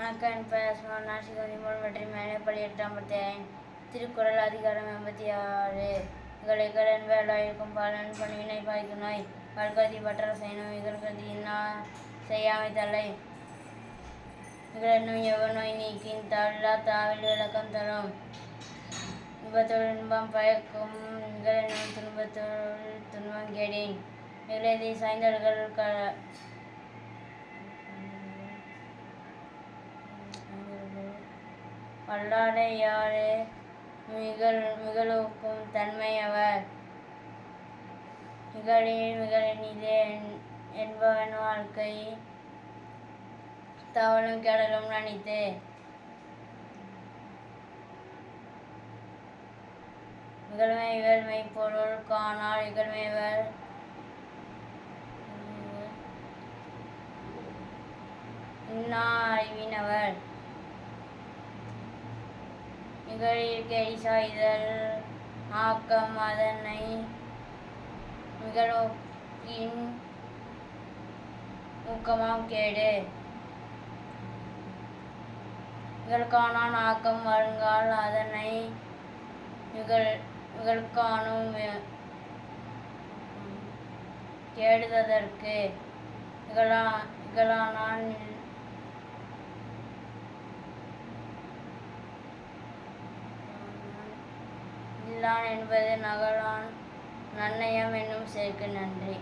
வணக்கம். என் பெயர் சுமார் நாசிகனி மூலம் வெற்றி மேலைப்பள்ளி எட்டாம் பத்தியாயம் திருக்குறள் அதிகாரம் எண்பத்தி ஆறு. இகளை கடன் வேலாயிருக்கும் பலன் பணிவினை பாய்க்கும் நோய். வல்கதி பற்ற செய்யணும் இகழ்கதி இன்னா செய்யாமை தலை. இகழனும் எவ நோய் நீக்கின் தள்ளா தாவில் விளக்கம் தரும். இன்பத்துள் இன்பம் பயக்கும். இகழனும் துன்பத்துள் துன்பம் கேடின். இகழதி சாய்ந்தவர்கள் க வல்லாடையாரே மிகழ் மிகழூக்கும் தன்மையவர் மிகழில் மிகழினிதே என்பவன் வாழ்க்கை. தவளும் கெடலும் நினைத்து. இகழ்மை இகழ்மை பொருள் காணால் இகழ்மைவர் இன்னா அறிவினவர் நிகழ்கை கேலி சாய்தல் ஆக்கம் அதனை நிகழோக்கின் ஊக்கமாம் கேடு. நிகழ்காணான் ஆக்கம் வருங்கால் அதனை நிகழ் நிகழ்காணும் கேடுததற்கு. நிகழா நிகழானான் இல்லான் என்பது நகலான் நன்னயம் என்னும் சேர்க்கு நன்றி.